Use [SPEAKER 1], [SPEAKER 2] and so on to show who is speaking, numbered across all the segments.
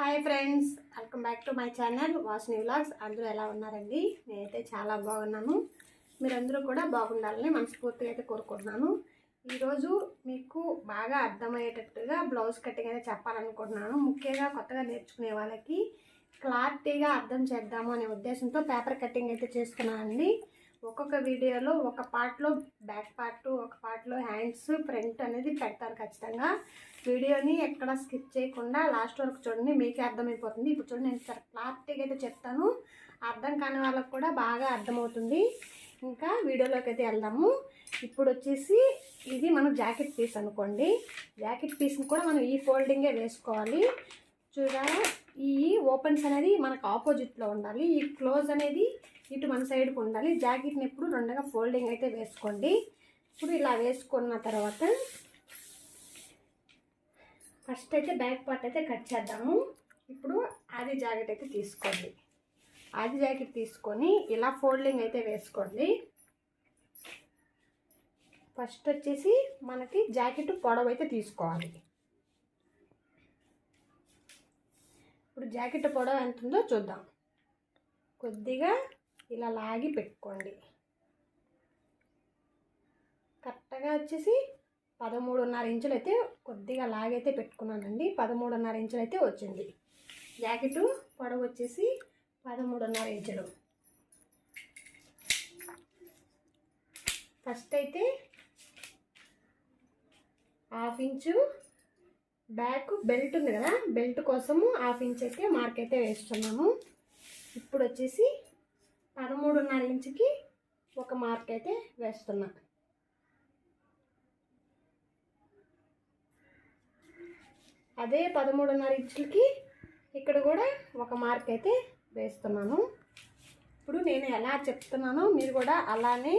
[SPEAKER 1] Hi friends welcome back to my channel Vasini vlogs అందరూ ఎలా ఉన్నారండి? నేనైతే చాలా బాగున్నాను. మీరందరూ కూడా బాగుండాలని మనస్ఫూర్తిగా అయితే కోరుకుంటున్నాను. ఈరోజు మీకు బాగా అర్థమయ్యేటట్టుగా బ్లౌజ్ కటింగ్ అయితే చెప్పాలనుకుంటున్నాను. ముఖ్యంగా కొత్తగా నేర్చుకునే వాళ్ళకి క్లారిటీగా అర్థం చేద్దాము అనే ఉద్దేశంతో పేపర్ కటింగ్ అయితే చేస్తున్నానండి. ఒక్కొక్క వీడియోలో ఒక పార్ట్లో బ్యాక్ పార్ట్ ఒక పార్ట్లో హ్యాండ్స్ ఫ్రంట్ అనేది పెడతారు ఖచ్చితంగా. వీడియోని ఎక్కడ స్కిప్ చేయకుండా లాస్ట్ వరకు చూడండి మీకే అర్థమైపోతుంది. ఇప్పుడు చూడండి నేను చాలా క్లారిటీగా అయితే చెప్తాను. అర్థం కాని వాళ్ళకి కూడా బాగా అర్థమవుతుంది. ఇంకా వీడియోలోకి అయితే వెళ్దాము. ఇప్పుడు వచ్చేసి ఇది మనం జాకెట్ పీస్ అనుకోండి. జాకెట్ పీస్ని కూడా మనం ఈ ఫోల్డింగే వేసుకోవాలి. చూడాలి ఈ ఓపెన్స్ అనేది మనకు ఆపోజిట్లో ఉండాలి. ఈ క్లోజ్ అనేది ఇటు మన సైడ్కి ఉండాలి. జాకెట్ని ఎప్పుడు రెండుగా ఫోల్డింగ్ అయితే వేసుకోండి. ఇప్పుడు ఇలా వేసుకున్న తర్వాత ఫస్ట్ అయితే బ్యాక్ పార్ట్ అయితే కట్ చేద్దాము. ఇప్పుడు ఆది జాకెట్ అయితే తీసుకోండి. ఆది జాకెట్ తీసుకొని ఇలా ఫోల్డింగ్ అయితే వేసుకోండి. ఫస్ట్ వచ్చేసి మనకి జాకెట్ పొడవు అయితే తీసుకోవాలి. ఇప్పుడు జాకెట్ పొడవు ఎంత ఉందో చూద్దాం. కొద్దిగా ఇలా లాగి పెట్టుకోండి. కరెక్ట్గా వచ్చేసి పదమూడున్నర ఇంచులు అయితే కొద్దిగా లాగైతే పెట్టుకున్నానండి. పదమూడున్నర ఇంచులు అయితే వచ్చింది. జాకెట్ పొడవు వచ్చేసి పదమూడున్నర ఇంచులు. ఫస్ట్ అయితే హాఫ్ ఇంచు బ్యాక్ బెల్ట్ ఉంది కదా బెల్ట్ కోసము హాఫ్ ఇంచ్ అయితే మార్క్ అయితే వేస్తున్నాము. ఇప్పుడు వచ్చేసి పదమూడున్నర ఇంచుకి ఒక మార్క్ అయితే వేస్తున్నా. అదే పదమూడున్నర ఇంచులకి ఇక్కడ కూడా ఒక మార్క్ అయితే వేస్తున్నాను. ఇప్పుడు నేను ఎలా చెప్తున్నానో మీరు కూడా అలానే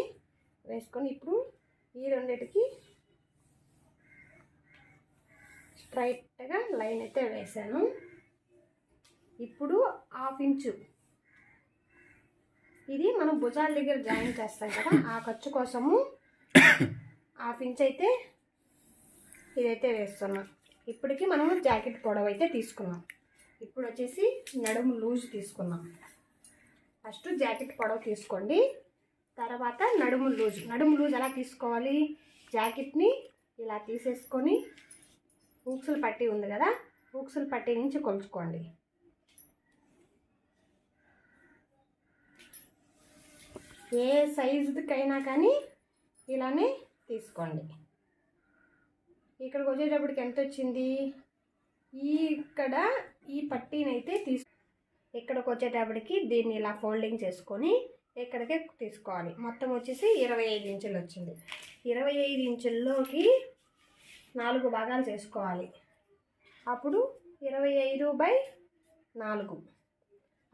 [SPEAKER 1] వేసుకొని ఇప్పుడు ఈ రెండిటికి స్ట్రైట్గా లైన్ అయితే వేసాను. ఇప్పుడు హాఫ్ ఇంచు. ఇది మనం భుజాల దగ్గర జాయిన్ చేస్తాం కదా ఆ ఖర్చు కోసము హాఫ్ ఇంచ్ అయితే ఇదైతే వేస్తున్నాం. ఇప్పటికి మనం జాకెట్ పొడవు అయితే తీసుకున్నాం. ఇప్పుడు వచ్చేసి నడుము లూజ్ తీసుకున్నాం. ఫస్ట్ జాకెట్ పొడవు తీసుకోండి. తర్వాత నడుము లూజ్. నడుము లూజ్ ఎలా తీసుకోవాలి? జాకెట్ని ఇలా తీసేసుకొని ఊక్సులు పట్టి ఉంది కదా ఊక్సులు పట్టి నుంచి కొలుచుకోండి. ఏ సైజుకైనా కానీ ఇలానే తీసుకోండి. ఇక్కడికి వచ్చేటప్పటికి ఎంత వచ్చింది? ఈ ఇక్కడ ఈ పట్టీనైతే తీసు ఇక్కడికి వచ్చేటప్పటికి దీన్ని ఇలా ఫోల్డింగ్ చేసుకొని ఇక్కడికే తీసుకోవాలి. మొత్తం వచ్చేసి ఇరవై ఐదు ఇంచులు వచ్చింది. ఇరవై ఐదు ఇంచుల్లోకి నాలుగు భాగాలు చేసుకోవాలి. అప్పుడు ఇరవై ఐదు బై నాలుగు.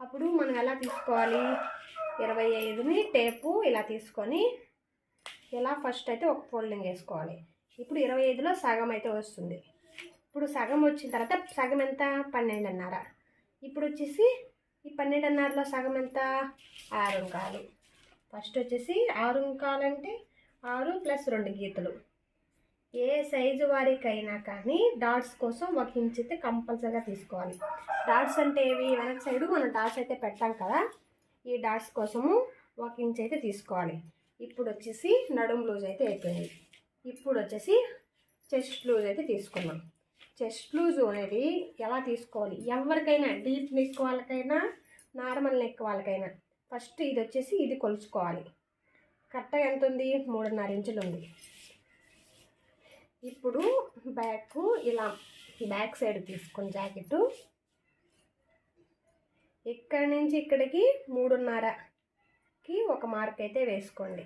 [SPEAKER 1] అప్పుడు మనం ఎలా తీసుకోవాలి? ఇరవై ఐదుని టేపు ఇలా తీసుకొని ఇలా ఫస్ట్ అయితే ఒక ఫోల్డింగ్ వేసుకోవాలి. ఇప్పుడు ఇరవై ఐదులో సగం అయితే వస్తుంది. ఇప్పుడు సగం వచ్చిన తర్వాత సగం ఎంత? పన్నెండున్నర. ఇప్పుడు వచ్చేసి ఈ పన్నెండున్నరలో సగం ఎంత? ఆరు అంకాలు. ఫస్ట్ వచ్చేసి ఆరు అంకాలంటే ఆరు ప్లస్ రెండు గీతలు. ఏ సైజు వారికైనా కానీ డాట్స్ కోసం ఒక ఇంచ్ అయితే కంపల్సరీగా తీసుకోవాలి. డాట్స్ అంటే ఏవి? వెనక సైడు మనం డాట్స్ అయితే పెట్టాం కదా. ఈ డాట్స్ కోసము ఒక ఇంచ్ అయితే తీసుకోవాలి. ఇప్పుడు వచ్చేసి నడుము లూజ్ అయితే అయిపోయింది. ఇప్పుడు వచ్చేసి చెస్ట్ లూజ్ అయితే తీసుకున్నాం చెస్ట్ లూజ్ అనేది ఎలా తీసుకోవాలి? ఎవరికైనా డీప్ నెక్ వాళ్ళకైనా నార్మల్ నెక్ వాళ్ళకైనా. ఫస్ట్ ఇది వచ్చేసి ఇది కొలుచుకోవాలి. కరెక్ట్గా ఎంత ఉంది? మూడున్నర ఇంచులు ఉంది. ఇప్పుడు బ్యాక్ ఇలా బ్యాక్ సైడ్ తీసుకుని జాకెట్. ఇక్కడి నుంచి ఇక్కడికి మూడున్నరకి ఒక మార్క్ అయితే వేసుకోండి.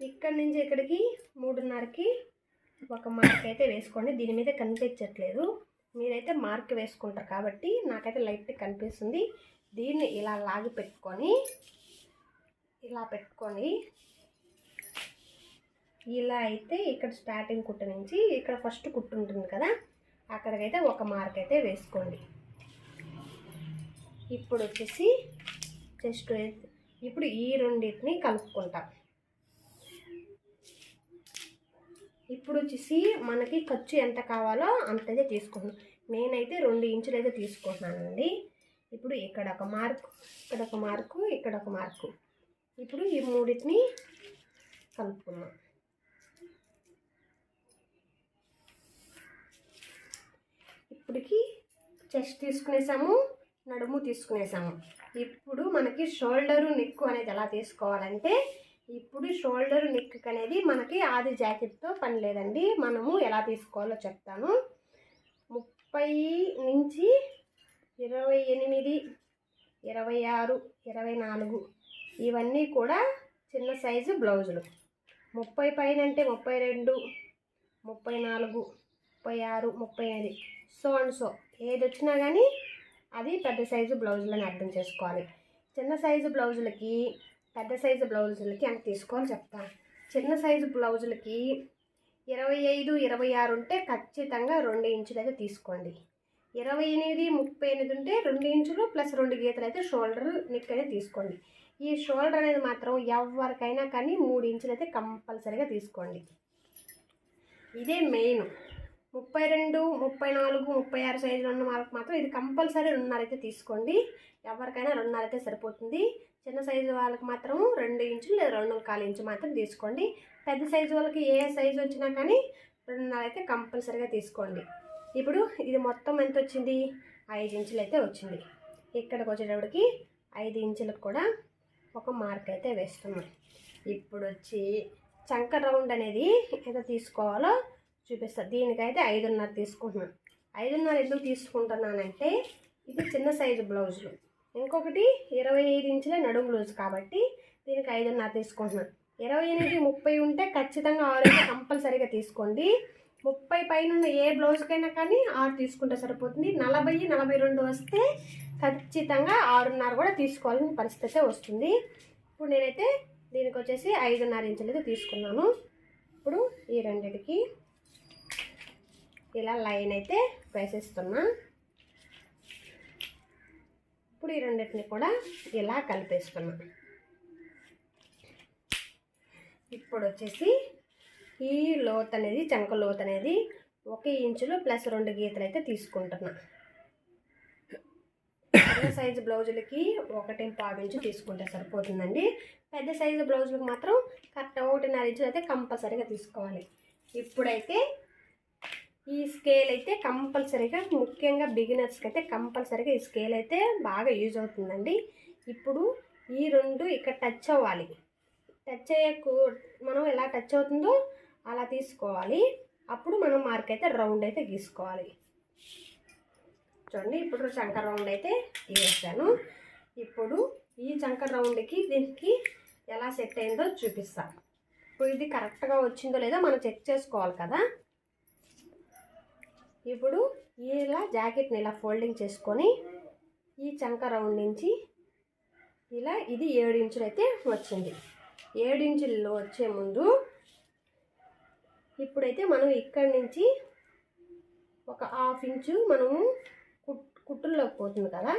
[SPEAKER 1] ఇక్కడి నుంచి ఇక్కడికి మూడున్నరకి ఒక మార్క్ అయితే వేసుకోండి. దీని మీద కనిపించట్లేదు. మీరైతే మార్క్ వేసుకుంటారు కాబట్టి నాకైతే లైట్ కనిపిస్తుంది. దీన్ని ఇలా లాగి పెట్టుకొని ఇలా పెట్టుకొని ఇలా అయితే ఇక్కడ స్టార్టింగ్ కుట్టు నుంచి ఇక్కడ ఫస్ట్ కుట్టు ఉంటుంది కదా అక్కడికైతే ఒక మార్క్ అయితే వేసుకోండి. ఇప్పుడు వచ్చేసి చెస్ట్ ఇప్పుడు ఈ రెండింటిని కలుపుకుంటాం. ఇప్పుడు వచ్చేసి మనకి ఖర్చు ఎంత కావాలో అంతదే తీసుకుంటున్నాం నేనైతే రెండు ఇంచులు అయితే తీసుకుంటున్నానండి. ఇప్పుడు ఇక్కడ ఒక మార్కు ఇక్కడ ఒక మార్కు ఇక్కడ ఒక మార్కు ఇప్పుడు ఈ మూడింటిని కలుపుకున్నాం ఇప్పటికి చెస్ట్ తీసుకునేసాము నడుము తీసుకునేసాము. ఇప్పుడు మనకి షోల్డరు నెక్ అనేది ఎలా తీసుకోవాలంటే ఇప్పుడు షోల్డర్ నెక్ అనేది మనకి ఆది జాకెట్తో పని లేదండి. మనము ఎలా తీసుకోవాలో చెప్తాను. ముప్పై నుంచి ఇరవై ఎనిమిది ఇరవై ఆరు ఇరవై నాలుగు ఇవన్నీ కూడా చిన్న సైజు బ్లౌజులు. ముప్పై పైన అంటే ముప్పై రెండు ముప్పై నాలుగు ముప్పై ఆరు ముప్పై ఎనిమిది సో అండ్ సో ఏది వచ్చినా కానీ అది పెద్ద సైజు బ్లౌజులని అర్థం చేసుకోవాలి. చిన్న సైజు బ్లౌజులకి పెద్ద సైజు బ్లౌజులకి ఎంత తీసుకోవాలి చెప్తాను. చిన్న సైజు బ్లౌజులకి ఇరవై ఐదు ఇరవై ఆరు ఉంటే ఖచ్చితంగా రెండు ఇంచులు అయితే తీసుకోండి. ఇరవై ఎనిమిది ముప్పై ఎనిమిది ఉంటే రెండు ఇంచులు ప్లస్ రెండు గీతలు అయితే షోల్డర్ నెక్ తీసుకోండి. ఈ షోల్డర్ అనేది మాత్రం ఎవరికైనా కానీ మూడు ఇంచులు అయితే కంపల్సరీగా తీసుకోండి. ఇదే మెయిన్. ముప్పై రెండు ముప్పై నాలుగు ముప్పై ఆరు సైజులు ఉన్న వాళ్ళకి మాత్రం ఇది కంపల్సరీ రెండున్నర అయితే తీసుకోండి. ఎవరికైనా రెండున్నర అయితే సరిపోతుంది. చిన్న సైజు వాళ్ళకి మాత్రం రెండు ఇంచులు లేదా రెండు కాలు ఇంచు మాత్రం తీసుకోండి. పెద్ద సైజు వాళ్ళకి ఏ సైజు వచ్చినా కానీ రెండున్నర అయితే కంపల్సరీగా తీసుకోండి. ఇప్పుడు ఇది మొత్తం ఎంత వచ్చింది ఐదు ఇంచులు అయితే వచ్చింది. ఇక్కడికి వచ్చేటప్పటికి ఐదు ఇంచులకు కూడా ఒక మార్క్ అయితే వేస్తున్నాం. ఇప్పుడు వచ్చి చంక రౌండ్ అనేది ఎంత తీసుకోవాలో చూపిస్తాను దీనికైతే ఐదున్నర తీసుకుంటున్నాను. ఐదున్నర ఎందుకు తీసుకుంటున్నానంటే ఇది చిన్న సైజు బ్లౌజులు. ఇంకొకటి ఇరవై ఐదు ఇంచుల నడుము బ్లౌజ్ కాబట్టి దీనికి ఐదున్నర తీసుకుంటున్నాను. ఇరవై ఎనిమిది ముప్పై ఉంటే ఖచ్చితంగా ఆరు కంపల్సరిగా కంపల్సరీగా తీసుకోండి. ముప్పై పైన ఉన్న ఏ బ్లౌజ్కైనా కానీ ఆరు తీసుకుంటే సరిపోతుంది. నలభై నలభై రెండు వస్తే ఖచ్చితంగా ఆరున్నర కూడా తీసుకోవాలని పరిస్థితి వస్తుంది. ఇప్పుడు నేనైతే దీనికి వచ్చేసి ఐదున్నర ఇంచులైతే తీసుకున్నాను. ఇప్పుడు ఈ రెండిటికి ఇలా లైన్ అయితే వేసేస్తున్నా. ఇప్పుడు ఈ రెండింటిని కూడా ఇలా కలిపేస్తున్నా. ఇప్పుడు వచ్చేసి ఈ లోత్ అనేది చంక లోత్ అనేది ఒక ఇంచులు ప్లస్ రెండు గీతలు అయితే తీసుకుంటున్నా. చిన్న సైజు బ్లౌజులకి ఒకటి పావు ఇంచు తీసుకుంటే సరిపోతుందండి. పెద్ద సైజు బ్లౌజులకు మాత్రం కరెక్ట్ ఒకటిన్నర ఇంచులు అయితే కంపల్సరీగా తీసుకోవాలి. ఇప్పుడైతే ఈ స్కేల్ అయితే కంపల్సరీగా ముఖ్యంగా బిగినర్స్కి అయితే కంపల్సరీగా ఈ స్కేల్ అయితే బాగా యూజ్ అవుతుందండి. ఇప్పుడు ఈ రెండు ఇక్కడ టచ్ అవ్వాలి. టచ్ అయ్యకు మనం ఎలా టచ్ అవుతుందో అలా తీసుకోవాలి. అప్పుడు మనం మార్క్ అయితే రౌండ్ అయితే గీసుకోవాలి. చూడండి ఇప్పుడు చంక రౌండ్ అయితే వేసాను ఇప్పుడు ఈ చంక రౌండ్కి దీనికి ఎలా సెట్ అయిందో చూపిస్తాను ఇప్పుడు ఇది కరెక్ట్గా వచ్చిందో లేదో మనం చెక్ చేసుకోవాలి కదా. ఇప్పుడు ఇలా జాకెట్ని ఇలా ఫోల్డింగ్ చేసుకొని ఈ చంక రౌండ్ నుంచి ఇలా ఇది ఏడు ఇంచులు అయితే వచ్చింది. ఏడు ఇంచుల్లో వచ్చే ముందు ఇప్పుడైతే మనం ఇక్కడి నుంచి ఒక హాఫ్ ఇంచు మనము కుట్ కుట్టుల్లోకి పోతుంది కదా.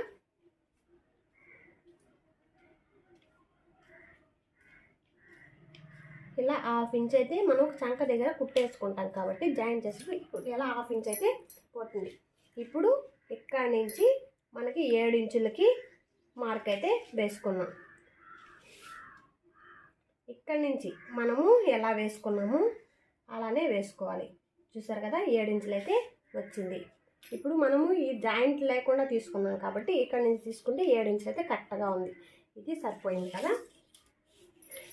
[SPEAKER 1] ఇలా హాఫ్ ఇంచ్ అయితే మనం చంక దగ్గర కుట్టేసుకుంటాం కాబట్టి జాయిన్ చేసి ఇప్పుడు ఇలా హాఫ్ ఇంచ్ అయితే పోతుంది. ఇప్పుడు ఇక్కడ నుంచి మనకి ఏడు ఇంచులకి మార్క్ అయితే వేసుకున్నాం. ఇక్కడి నుంచి మనము ఎలా వేసుకున్నాము? అలానే వేసుకోవాలి. చూసారు కదా ఏడు ఇంచులు అయితే వచ్చింది. ఇప్పుడు మనము ఈ జాయింట్ లేకుండా తీసుకున్నాం కాబట్టి ఇక్కడ నుంచి తీసుకుంటే ఏడు ఇంచులు అయితే కరెక్ట్గా ఉంది. ఇది సరిపోయింది కదా?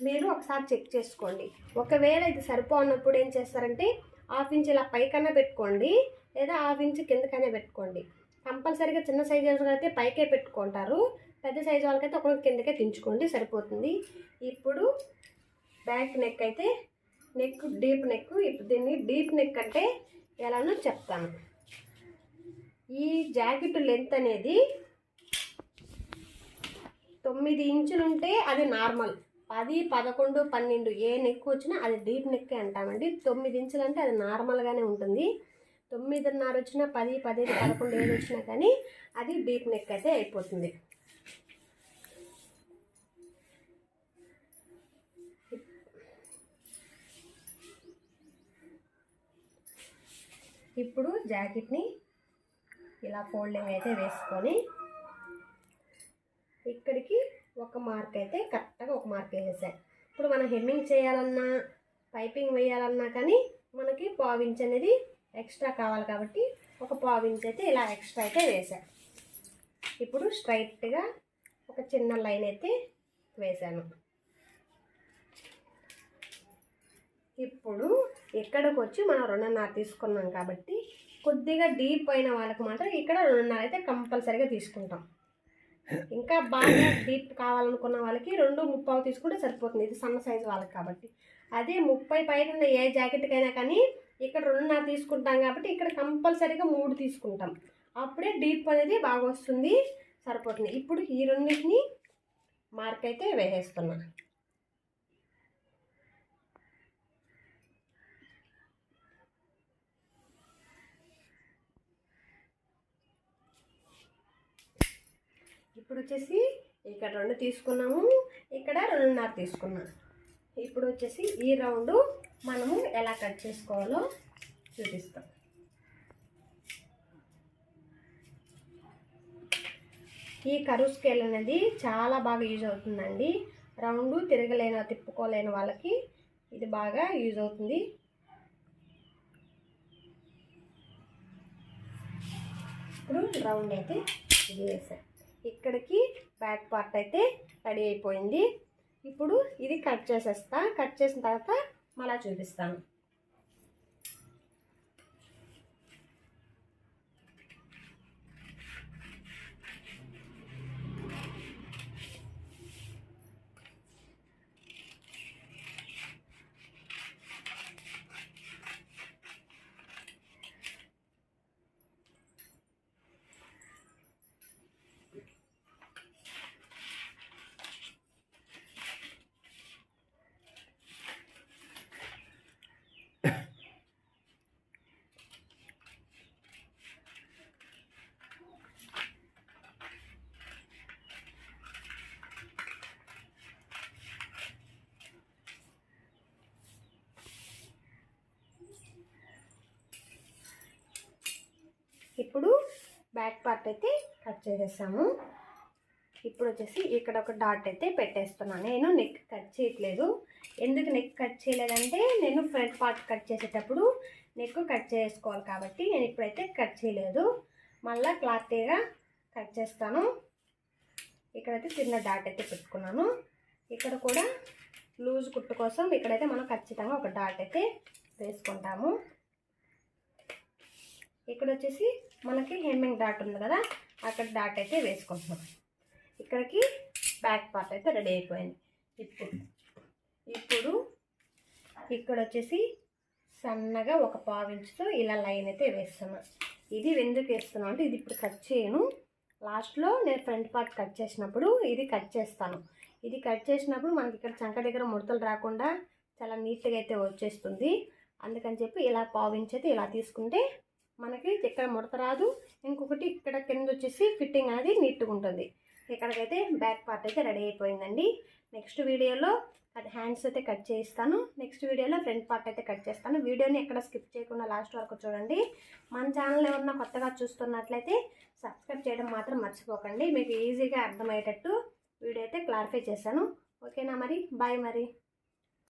[SPEAKER 1] మీరు ఒకసారి చెక్ చేసుకోండి. ఒకవేళ ఇది సరిపోనప్పుడు ఏం చేస్తారంటే హాఫ్ ఇంచ్ ఇలా పైకన్నా పెట్టుకోండి లేదా హాఫ్ ఇంచ్ కిందకైనా పెట్టుకోండి. కంపల్సరీగా చిన్న సైజు అయితే పైకే పెట్టుకుంటారు. పెద్ద సైజు వాళ్ళకైతే ఒకరికి కిందకే దించుకోండి సరిపోతుంది. ఇప్పుడు బ్యాక్ నెక్ అయితే నెక్ డీప్ నెక్. ఇప్పుడు దీన్ని డీప్ నెక్ అంటే ఎలానో చెప్తాను ఈ జాకెట్ లెంత్ అనేది తొమ్మిది ఇంచులు ఉంటే అది నార్మల్. పది పదకొండు పన్నెండు ఏ నెక్ వచ్చినా అది డీప్ నెక్ అంటామండి. తొమ్మిది ఇంచులంటే అది నార్మల్గానే ఉంటుంది. తొమ్మిదిన్నర వచ్చినా పది పదిహేను పదకొండు ఏళ్ళు వచ్చినా కానీ అది డీప్ నెక్ అయితే అయిపోతుంది. ఇప్పుడు జాకెట్ని ఇలా ఫోల్డింగ్ అయితే వేసుకొని ఇక్కడికి ఒక మార్క్ అయితే కరెక్ట్గా ఒక మార్క్ వేసేసాను ఇప్పుడు మనం హెమ్మింగ్ చేయాలన్నా పైపింగ్ వేయాలన్నా కానీ మనకి పావించ్ అనేది ఎక్స్ట్రా కావాలి కాబట్టి ఒక పావించ్ అయితే ఇలా ఎక్స్ట్రా అయితే వేసాను. ఇప్పుడు స్ట్రైట్గా ఒక చిన్న లైన్ అయితే వేశాను ఇప్పుడు ఇక్కడికి వచ్చి మనం రెండున్నర తీసుకున్నాం కాబట్టి కొద్దిగా డీప్ అయిన వాళ్ళకి మాత్రం ఇక్కడ రెండున్నర అయితే కంపల్సరీగా తీసుకుంటాం. ఇంకా బాగా డీప్ కావాలనుకున్న వాళ్ళకి రెండు ముప్పావు తీసుకుంటే సరిపోతుంది. ఇది సన్న సైజు వాళ్ళకి కాబట్టి. అదే ముప్పై పైన ఉన్న ఏ జాకెట్కైనా కానీ ఇక్కడ రెండున్నర తీసుకుంటాం కాబట్టి ఇక్కడ కంపల్సరీగా మూడు తీసుకుంటాం. అప్పుడే డీప్ అనేది బాగా వస్తుంది సరిపోతుంది. ఇప్పుడు ఈ రెండింటిని మార్క్ అయితే వేసేస్తున్నాను ఇప్పుడు వచ్చేసి ఇక్కడ రెండు తీసుకున్నాము. ఇక్కడ రెండున్నర తీసుకున్నాం. ఇప్పుడు వచ్చేసి ఈ రౌండ్ మనము ఎలా కట్ చేసుకోవాలో చూపిస్తాం. ఈ కరువు స్కేల్ అనేది చాలా బాగా యూజ్ అవుతుందండి. రౌండ్ తిరగలేని తిప్పుకోలేని వాళ్ళకి ఇది బాగా యూజ్ అవుతుంది. ఇప్పుడు రౌండ్ అయితే ఇది వేసాను ఇక్కడికి బ్యాక్ పార్ట్ అయితే రెడీ అయిపోయింది. ఇప్పుడు ఇది కట్ చేసేస్తా. కట్ చేసిన తర్వాత మళ్ళీ చూపిస్తాను. ఇప్పుడు బ్యాక్ పార్ట్ అయితే కట్ చేసేసాము. ఇప్పుడు వచ్చేసి ఇక్కడ ఒక డాట్ అయితే పెట్టేస్తున్నాను. నేను నెక్ కట్ చేయట్లేదు. ఎందుకు నెక్ కట్ చేయలేదంటే నేను ఫ్రంట్ పార్ట్ కట్ చేసేటప్పుడు నెక్ కట్ చేసుకోవాలి కాబట్టి నేను ఇప్పుడైతే కట్ చేయలేదు. మళ్ళీ క్లాత్గా కట్ చేస్తాను. ఇక్కడైతే చిన్న డాట్ అయితే పెట్టుకున్నాను. ఇక్కడ కూడా లూజ్ కుట్టు కోసం ఇక్కడైతే మనం ఖచ్చితంగా ఒక డాట్ అయితే వేసుకుంటాము. ఇక్కడ వచ్చేసి మనకి హెమ్మింగ్ డాట్ ఉంది కదా అక్కడ డాట్ అయితే వేసుకుంటున్నాం. ఇక్కడికి బ్యాక్ పార్ట్ అయితే రెడీ అయిపోయింది. ఇప్పుడు ఇప్పుడు ఇక్కడ వచ్చేసి సన్నగా ఒక పావు ఇంచుతో ఇలా లైన్ అయితే వేస్తున్నా. ఇది ఎందుకు వేస్తున్నాం అంటే ఇది ఇప్పుడు కట్ చేయను. లాస్ట్లో నేను ఫ్రంట్ పార్ట్ కట్ చేసినప్పుడు ఇది కట్ చేస్తాను. ఇది కట్ చేసినప్పుడు మనకి ఇక్కడ చంక దగ్గర ముడతలు రాకుండా చాలా నీట్గా అయితే వచ్చేస్తుంది. అందుకని చెప్పి ఇలా పావు అయితే ఇలా తీసుకుంటే మనకి ఇక్కడ ముడత రాదు. ఇంకొకటి ఇక్కడ కింద వచ్చేసి ఫిట్టింగ్ అనేది నీట్గా ఉంటుంది. ఇక్కడికైతే బ్యాక్ పార్ట్ అయితే రెడీ అయిపోయిందండి. నెక్స్ట్ వీడియోలో అది హ్యాండ్స్ అయితే కట్ చేయిస్తాను. నెక్స్ట్ వీడియోలో ఫ్రంట్ పార్ట్ అయితే కట్ చేస్తాను. వీడియోని ఎక్కడ స్కిప్ చేయకుండా లాస్ట్ వరకు చూడండి. మన ఛానల్ ఎవరన్నా కొత్తగా చూస్తున్నట్లయితే సబ్స్క్రైబ్ చేయడం మాత్రం మర్చిపోకండి. మీకు ఈజీగా అర్థమయ్యేటట్టు వీడియో అయితే క్లారిఫై చేశాను. ఓకేనా మరి? బాయ్ మరి.